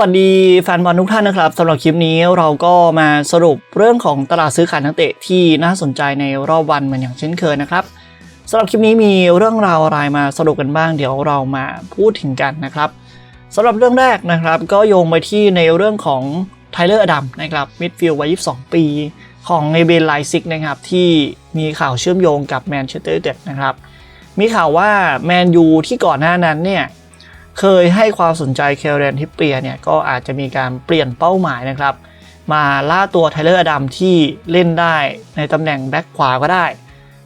วัสดีแฟนบอลทุกท่านนะครับสำหรับคลิปนี้เราก็มาสรุปเรื่องของตลาดซื้อขายนักเตะที่น่าสนใจในรอบวันเหมือนอย่างเช่นเคยนะครับสำหรับคลิปนี้มีเรื่องราวอะไรมาสรุปกันบ้าง เดี๋ยวเรามาพูดถึงกันนะครับสำหรับเรื่องแรกนะครับก็โยงไปที่ในเรื่องของไทเลอร์อดัมนะครับมิดฟิลด์วัย 22 ปี ของเอเบนไลซิกนะครับที่มีข่าวเชื่อมโยงกับแมนเชสเตอร์ยูไนเต็ดนะครับมีข่าวว่าแมนยูที่ก่อนหน้านั้นเนี่ย เคยให้ความสนใจเคเรนทิปเปียเนี่ยก็อาจจะมีการเปลี่ยนเป้าหมายนะครับ มาล่าตัวไทเลอร์อดัมที่เล่นได้ในตำแหน่งแบ็คขวาก็ได้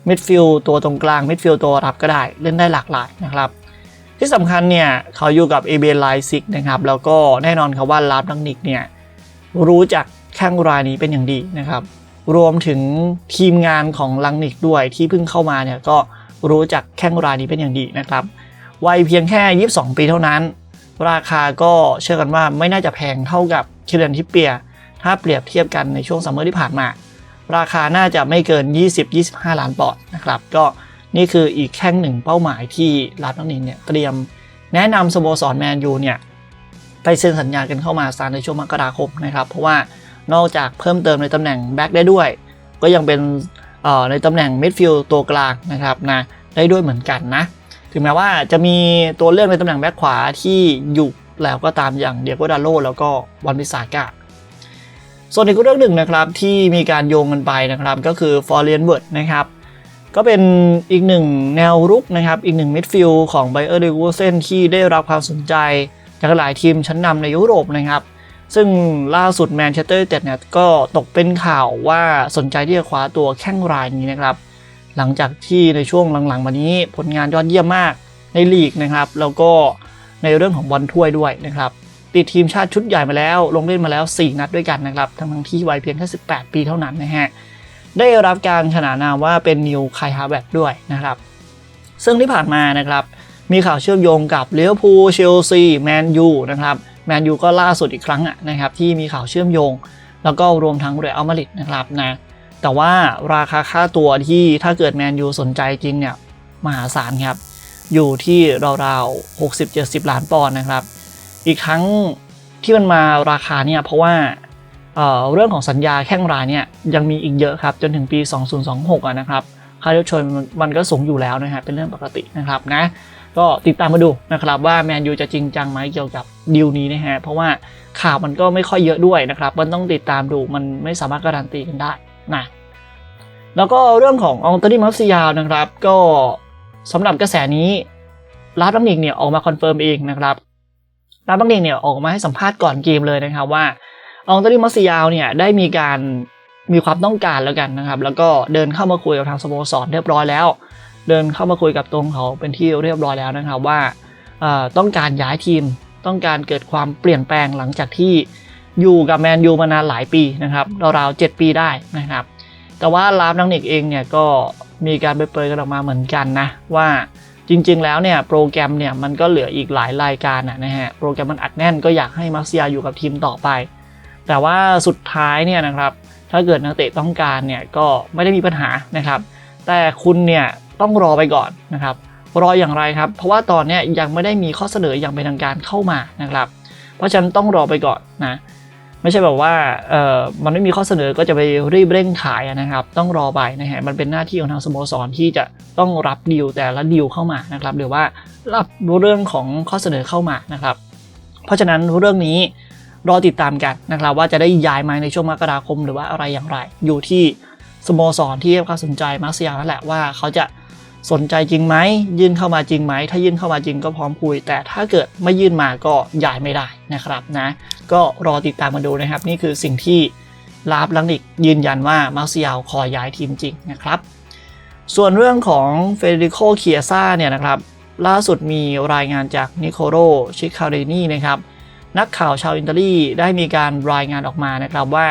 มิดฟิลตัวตรงกลางมิดฟิลตัวรับก็ได้เล่นได้หลากหลายนะครับ ที่สำคัญเนี่ยเขาอยู่กับเอเบนไลซิกนะครับแล้วก็แน่นอนครับว่าลาฟดังนิกเนี่ยรู้จักแข้งรายนี้เป็นอย่างดีนะครับรวมถึงทีมงานของลังนิกด้วยที่เพิ่งเข้ามาเนี่ยก็รู้จักแข้งรายนี้เป็นอย่างดีนะครับ วัยเพียงแค่ 22 ปีเท่านั้น ราคาก็เชื่อกันว่าไม่น่าจะแพงเท่ากับคิเรนทิปเปีย ถ้าเปรียบเทียบกันในช่วงซัมเมอร์ที่ผ่านมา ราคาน่าจะไม่เกิน 20-25 ล้านปอนด์นะครับ ก็นี่คืออีกแข้งหนึ่งเป้าหมายที่ลาดน้องนินเนี่ยเตรียมแนะนำสโมสรแมนยูเนี่ยไปเซ็นสัญญากันเข้ามาซานในช่วงมกราคมนะครับ เพราะว่านอกจากเพิ่มเติมในตำแหน่งแบ็กได้ด้วย ก็ยังเป็นในตำแหน่งมิดฟิลด์ตัวกลางนะครับนะได้ด้วยเหมือนกันนะ ถึงแม้ว่าจะมีตัวเลือกในตำแหน่งแบ็คขวาที่อยู่แล้วก็ตามอย่างเดียโกดาโลแล้วก็วันบิสากะส่วนอีกเรื่องหนึ่งนะครับที่มีการโยงกันไปนะครับก็คือฟอร์เรียนเวิร์ดนะครับก็เป็นอีกหนึ่งแนวรุกนะครับอีกหนึ่งมิดฟิลด์ของไบเออร์เดกูเซนที่ได้รับความสนใจจากหลายทีมชั้นนำในยุโรปนะครับซึ่งล่าสุดแมนเชสเตอร์เจ็ดเนี่ยก็ตกเป็นข่าวว่าสนใจที่จะคว้าตัวแข้งรายนี้นะครับ หลังจากที่ในช่วงหลังๆมานี้ผลงานยอดเยี่ยมมากในลีกนะครับ แล้วก็ในเรื่องของบอลถ้วยด้วยนะครับติดทีมชาติชุดใหญ่มาแล้ว ลงเล่นมาแล้ว 4 นัดด้วยกันนะครับ ทั้งทั้งที่วัยเพียงแค่ 18 ปีเท่านั้นนะฮะ ได้รับการขนานนามว่าเป็นนิวไคฮาแบตด้วยนะครับ ซึ่งที่ผ่านมานะครับ มีข่าวเชื่อมโยงกับเลี้ยวพูเชลซีแมนยูนะครับ แมนยูก็ล่าสุดอีกครั้งนะครับที่มีข่าวเชื่อมโยง แล้วก็รวมทั้งเรอัลมาดริดนะครับนะ แต่ว่าราคาค่าตัวที่ถ้าเกิดแมนยูสนใจจริงเนี่ยมหาศาลครับ อยู่ที่ราวๆ60-70 ล้านปอนด์นะครับ อีกครั้งที่มันมาราคาเนี่ยเพราะว่าเเรื่องของสัญญาแข้งรายเนี่ยยังมีอีกเยอะครับจนถึงปี 2026อะนะครับค่าเลี้ยชนมันก็สูงอยู่แล้วนะฮะเป็นเรื่องปกตินะครับนะก็ติดตามมาดูนะครับว่าแมนยูจะจริงจังไหมเกี่ยวกับดีลนี้นะฮะเพราะว่าข่าวมันก็ไม่ค่อยเยอะด้วยนะครับ มันต้องติดตามดูมันไม่สามารถการันตีกันได้ นะแล้วก็เรื่องขององตอนีมัฟซิยาวนะครับ ก็สำหรับกระแสนี้ลาบังนิกเนี่ยออกมาคอนเฟิร์มเองนะครับลาบังนิกเนี่ยออกมาให้สัมภาษณ์ก่อนเกมเลยนะครับว่าองตอนีมัฟซิยาวเนี่ยได้มีการมีความต้องการแล้วกันนะครับ แล้วก็เดินเข้ามาคุยกับทางสโมสรเรียบร้อยแล้ว เดินเข้ามาคุยกับตรงเขาเป็นที่เรียบร้อยแล้วนะครับว่าต้องการย้ายทีมต้องการเกิดความเปลี่ยนแปลงหลังจากที่ อยู่กับแมนยูมานานหลายปีนะครับราวๆ7ปีได้นะครับ แต่ว่าลาฟนังเนกเองเนี่ยก็มีการไปเปิดกันออกมาเหมือนกันนะว่าจริงๆ แล้วเนี่ยโปรแกรมเนี่ยมันก็เหลืออีกหลายรายการนะฮะโปรแกรมมันอัดแน่นก็อยากให้มาร์เซียอยู่กับทีมต่อไป แต่ว่าสุดท้ายเนี่ยนะครับถ้าเกิดนักเตะต้องการเนี่ยก็ไม่ได้มีปัญหานะครับ แต่คุณเนี่ยต้องรอไปก่อนนะครับรออย่างไรครับ เพราะว่าตอนนี้ยังไม่ได้มีข้อเสนออย่างเป็นทางการเข้ามานะครับ เพราะฉะนั้นต้องรอไปก่อนนะ ไม่ใช่แบบว่าเออมันไม่มีข้อเสนอก็จะไปรีบเร่งขายนะครับ ต้องรอไปนะฮะมันเป็นหน้าที่ของทางสโมสรที่จะต้องรับดีลแต่ละดีลเข้ามานะครับ หรือว่ารับเรื่องของข้อเสนอเข้ามานะครับ เพราะฉะนั้นเรื่องนี้รอติดตามกันนะครับ ว่าจะได้ย้ายมาในช่วงมกราคมหรือว่าอะไรอย่างไร อยู่ที่สโมสรที่ให้ควาสนใจมาร์เซียนั่นแหละว่าเขาจะ สนใจจริงไหมยื่นเข้ามาจริงไหม ถ้ายื่นเข้ามาจริงก็พร้อมคุย แต่ถ้าเกิดไม่ยื่นมาก็ย้ายไม่ได้นะครับนะ ก็รอติดตามมาดูนะครับ นี่คือสิ่งที่ลาบลังนิกยืนยันว่ามาร์เซียลขอย้ายทีมจริงนะครับ ส่วนเรื่องของเฟเดริโกเคียซ่าเนี่ยนะครับ ล่าสุดมีรายงานจากนิโคโรชิคาเรนีนะครับนักข่าวชาวอิตาลีได้มีการรายงานออกมานะครับว่า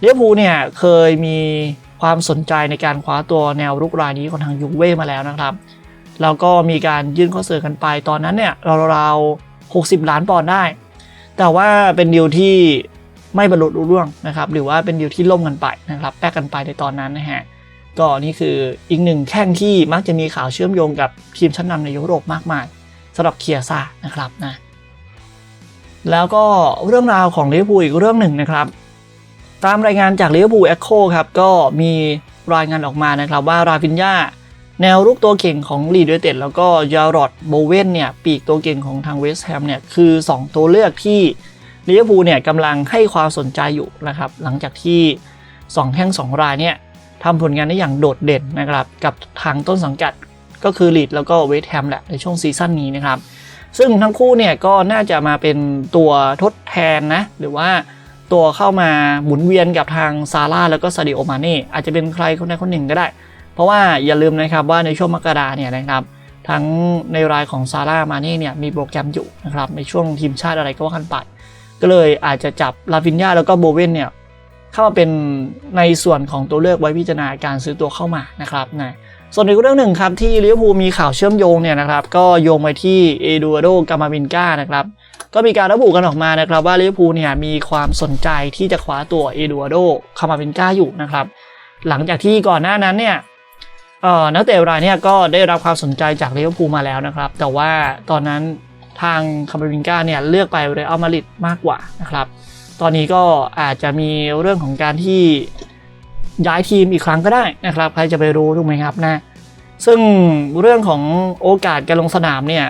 เลียพูเนี่ยเคยมี ความสนใจในการคว้าตัวแนวรุกรายนี้ของทางยูเว่มาแล้วนะครับแล้วก็มีการยื่นข้อเสนอกันไปตอนนั้นเนี่ยราวๆ60 ล้านปอนด์ได้ แต่ว่าเป็นดีลที่ไม่บรรลุรุ่ร่วงนะครับ หรือว่าเป็นดีลที่ล่มกันไปนะครับแปกกันไปในตอนนั้นนะฮะก็นี่คืออีกหนึ่งแข้งที่มักจะมีข่าวเชื่อมโยงกับทีมชั้นนำในยุโรปมากมายสำหรับเคียซ่านะครับนะแล้วก็เรื่องราวของลิเวอร์พูลอีกเรื่องหนึ่งนะครับ ตามรายงานจากลิเวอร์พูลเอ็กโคครับก็มีรายงานออกมานะครับว่าราฟินยาแนวรุกตัวเก่งของลีดเดเต็ดแล้วก็ยารอดโบเวนเนี่ยปีกตัวเก่งของทางเวสต์แฮมเนี่ยคือ 2 ตัวเลือกที่ลิเวอร์พูลเนี่ยกำลังให้ความสนใจอยู่นะครับหลังจากที่ 2 แข้ง2 รายเนี่ยทำผลงานได้อย่างโดดเด่นนะครับกับทางต้นสังกัดก็คือลีดแล้วก็เวสต์แฮมแหละในช่วงซีซั่นนี้นะครับซึ่งทั้งคู่เนี่ยก็น่าจะมาเป็นตัวทดแทนนะหรือว่า ตัวเข้ามาหมุนเวียนกับทางซาร่าแล้วก็ซาดิโอมาเน่อาจจะเป็นใครคนใดคนหนึ่งก็ได้ เพราะว่าอย่าลืมนะครับว่าในช่วงมกราเนี่ยนะครับทั้งในรายของซาร่ามาเน่เนี่ยมีโปรแกรมอยู่นะครับในช่วงทีมชาติอะไรก็ว่ากันไปก็เลยอาจจะจับลาฟินยาแล้วก็โบเวนเนี่ยเข้ามาเป็นในส่วนของตัวเลือกไว้พิจารณาการซื้อตัวเข้ามานะครับนะส่วนอีกเรื่องหนึ่งครับที่ลิเวอร์พูลมีข่าวเชื่อมโยงเนี่ยนะครับก็โยงไปที่เอดูอาโดกามาบินกานะครับ ก็มีการระบุกันออกมานะครับว่าลิเวอร์พูลเนี่ยมีความสนใจที่จะคว้าตัวเอดูอาโดคามาบินกาอยู่นะครับ หลังจากที่ก่อนหน้านั้นเนี่ยนักเตะรายเนี่ยก็ได้รับความสนใจจากลิเวอร์พูลมาแล้วนะครับ แต่ว่าตอนนั้นทางคามาบินกาเนี่ยเลือกไปเรอัลมาดริดมากกว่านะครับ ตอนนี้ก็อาจจะมีเรื่องของการที่ย้ายทีมอีกครั้งก็ได้นะครับ ใครจะไปรู้ถูกไหมครับนะ ซึ่งเรื่องของโอกาสการลงสนามเนี่ย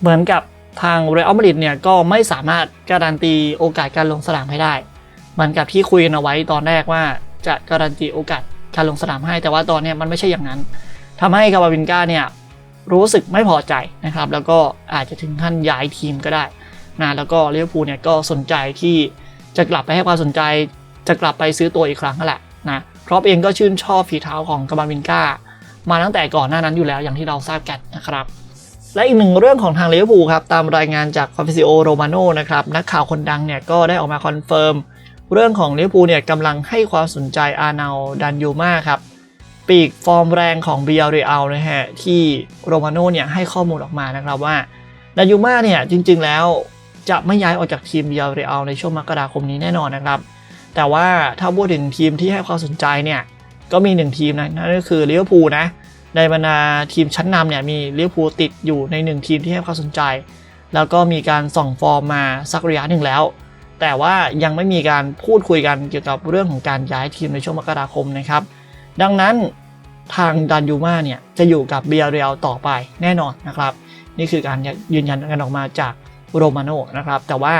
เหมือนกับ ทางเรอัลมาดริดเนี่ยก็ไม่สามารถการันตีโอกาสการลงสนามให้ได้เหมือนกับที่คุยกันเอาไว้ตอนแรกว่าจะการันตีโอกาสการลงสนามให้แต่ว่าตอนนี้มันไม่ใช่อย่างนั้นทำให้คาบาวินกาเนี่ยรู้สึกไม่พอใจนะครับ แล้วก็อาจจะถึงขั้นย้ายทีมก็ได้นะแล้วก็ลิเวอร์พูลเนี่ยก็สนใจที่จะกลับไปให้ความสนใจ จะกลับไปซื้อตัวอีกครั้งนั่นแหละนะครอปเองก็ชื่นชอบฝีเท้าของกาบาวินกามาตั้งแต่ก่อนหน้านั้นอยู่แล้วอย่างที่เราทราบกันนะครับ และอีกหนึ่งเรื่องของทางลิเวอร์พูลครับตามรายงานจากคอนฟิซิโอโรมาโนนะครับนักข่าวคนดังเนี่ยก็ได้ออกมาคอนเฟิร์มเรื่องของลิเวอร์พูลเนี่ยกำลังให้ความสนใจอานาลดันยูมาครับปีกฟอร์มแรงของเบียร์เรอัลนะฮะที่โรมาโนเนี่ยให้ข้อมูลออกมานะครับว่าดันยูมาเนี่ยจริงๆแล้วจะไม่ย้ายออกจากทีมเบียร์เรอัลในช่วงมกราคมนี้แน่นอนนะครับ แต่ว่าถ้าพูดถึงทีมที่ให้ความสนใจเนี่ยก็มีหนึ่งทีมนะนั่นก็คือลิเวอร์พูลนะ ในบรรดาทีมชั้นนำเนี่ยมีลิเวอร์พูลติดอยู่ในหนึ่งทีมที่ให้ความสนใจ แล้วก็มีการส่องฟอร์มมาสักระยะหนึ่งแล้ว แต่ว่ายังไม่มีการพูดคุยกันเกี่ยวกับเรื่องของการย้ายทีมในช่วงมกราคมนะครับ ดังนั้นทางดันยูมาเนี่ยจะอยู่กับเบียเรียลต่อไปแน่นอนนะครับ นี่คือการยืนยันกันออกมาจากโรมาโนนะครับ แต่ว่า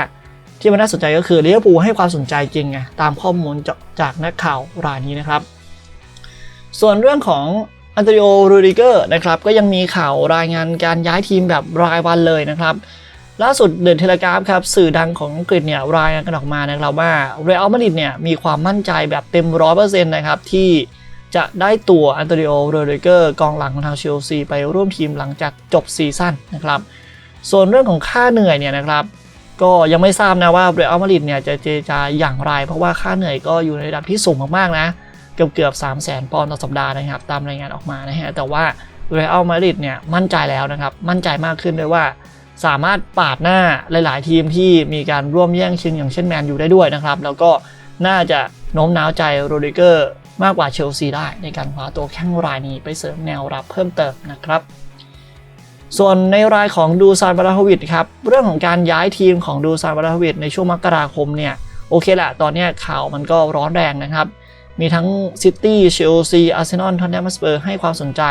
ที่มันน่าสนใจก็คือลิเวอร์พูลให้ความสนใจจริงไงตามข้อมูลจากนักข่าวรายนี้นะครับ ส่วนเรื่องของ อันเตริโอรูดิเกอร์นะครับก็ยังมีข่าวรายงานการย้ายทีมแบบรายวันเลยนะครับล่าสุดเดินเทเลกราฟครับสื่อดังของอังกฤษเนี่ยรายงานกันออกมานะครับว่าเรอัลมาดริดเนี่ยมีความมั่นใจแบบเต็มร้อยเปอร์เซ็นต์นะครับที่จะได้ตัวอันโตนิโอโรดิเกอร์กองหลังของทางเชลซีไปร่วมทีมหลังจากจบซีซั่นนะครับส่วนเรื่องของค่าเหนื่อยเนี่ยนะครับก็ยังไม่ทราบนะว่าเรอัลมาดริดเนี่ยจะเจรจาอย่างไร เพราะว่าค่าเหนื่อยก็อยู่ในระดับที่สูงมากๆนะ เกือบเกือบ3 0 0 0 0 0ปอนด์ต่อสัปดาห์นะครับ ตามรายงานออกมานะฮะ แต่ว่าเรอัลมาดริดเนี่ยมั่นใจแล้วนะครับ มั่นใจมากขึ้นด้วยว่า สามารถปาดหน้าหลาย ๆ ทีมที่มีการร่วมแย่งชิงอย่างเช่นแมนยูได้ด้วยนะครับ แล้วก็น่าจะโน้มน้าวใจโรดิเกอร์มากกว่าเชลซีได้ในการคว้าตัวแข้งรายนี้ไปเสริมแนวรับเพิ่มเติมนะครับ ส่วนในรายของดูซานบาราฮวิดครับ เรื่องของการย้ายทีมของดูซานบาราฮวิดในช่วงมกราคมเนี่ย โอเคแหละตอนนี้ข่าวมันก็ร้อนแรงนะครับ มีทั้งซิตี้เชลซีอาร์เซนอลทอนแนมสเปอร์ให้ความสนใจ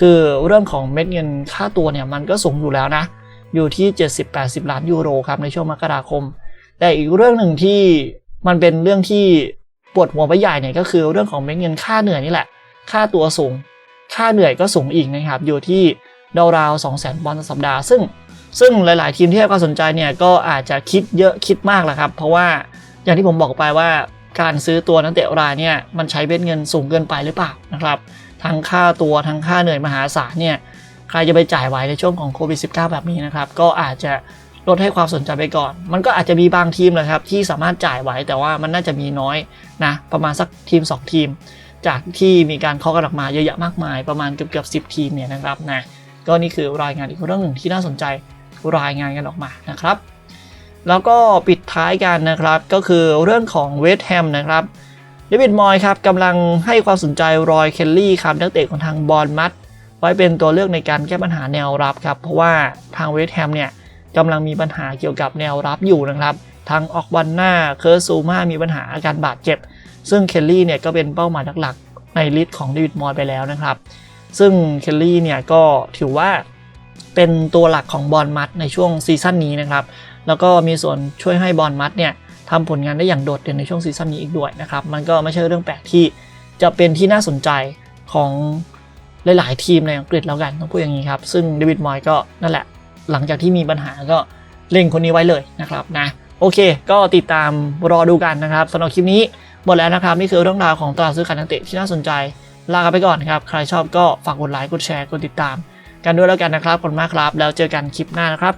คือเรื่องของเม็ดเงินค่าตัวเนี่ยมันก็สูงอยู่แล้วนะ อยู่ที่ 70-80 ล้านยูโรครับในช่วงมกราคม แต่อีกเรื่องหนึ่งที่มันเป็นเรื่องที่ปวดหัวไปใหญ่เนี่ยก็คือเรื่องของเม็ดเงินค่าเหนื่อยนี่แหละ ค่าตัวสูง ค่าเหนื่อยก็สูงอีกนะครับอยู่ที่ราวๆ2 0 0 0 0 0ปอนด์ต่อสัปดาห์ ซึ่งซึ่งหลาย ๆ ทีมที่ให้ความสนใจเนี่ยก็อาจจะคิดเยอะคิดมากแหละครับ เพราะว่าอย่างที่ผมบอกไปว่า การซื้อตัวนักเตะรายเนี่ยมันใช้เบ็ดเงินสูงเกินไปหรือเปล่านะครับทั้งค่าตัวทั้งค่าเหนื่อยมหาศาลเนี่ยใครจะไปจ่ายไหวในช่วงของโควิด -19 แบบนี้นะครับก็อาจจะลดให้ความสนใจไปก่อน มันก็อาจจะมีบางทีมนะครับที่สามารถจ่ายไหวแต่ว่ามันน่าจะมีน้อยนะประมาณสักทีม 2 ทีม จากที่มีการเคาะกันออกมาเยอะแยะมากมาย ประมาณเกือบเกือบสิทีมเนี่ยนะครับนะก็นี่คือรายงานอีกเรื่องหนึ่งที่น่าสนใจรายงานกันออกมานะครับ แล้วก็ปิดท้ายกันนะครับ ก็คือเรื่องของเวสต์แฮมนะครับเดวิดมอยครับกำลังให้ความสนใจรอยเคลลี่ครับนักเตะของทางบอลมัดไว้เป็นตัวเลือกในการแก้ปัญหาแนวรับครับ เพราะว่าทางเวสต์แฮมเนี่ยกำลังมีปัญหาเกี่ยวกับแนวรับอยู่นะครับทั้งออกวันหน้าเคิร์ซูมามีปัญหาอาการบาดเจ็บ ซึ่งเคลลี่เนี่ยก็เป็นเป้าหมายหลักๆในลิสต์ของเดวิดมอยไปแล้วนะครับ ซึ่งเคลลี่เนี่ยก็ถือว่าเป็นตัวหลักของบอลมัดในช่วงซีซั่นนี้นะครับ แล้วก็มีส่วนช่วยให้บอลมัดเนี่ยทำผลงานได้อย่างโดดเด่นในช่วงซีซั่นนี้อีกด้วยนะครับ มันก็ไม่ใช่เรื่องแปลกที่จะเป็นที่น่าสนใจของหลาย ๆ ทีมในอังกฤษแล้วกันต้องพูดอย่างนี้ครับ ซึ่งเดวิดมอยก็นั่นแหละ หลังจากที่มีปัญหาก็เล็งคนนี้ไว้เลยนะครับนะโอเค ก็ติดตามรอดูกันนะครับสำหรับคลิปนี้หมดแล้วนะครับ นี่คือเรื่องราวของตลาดซื้อขายนักเตะที่น่าสนใจ ลากันไปก่อนครับ ใครชอบก็ฝากกดไลค์กดแชร์กดติดตาม กันด้วยแล้วกันนะครับขอบคุณมากครับ แล้วเจอกันคลิปหน้านะครับ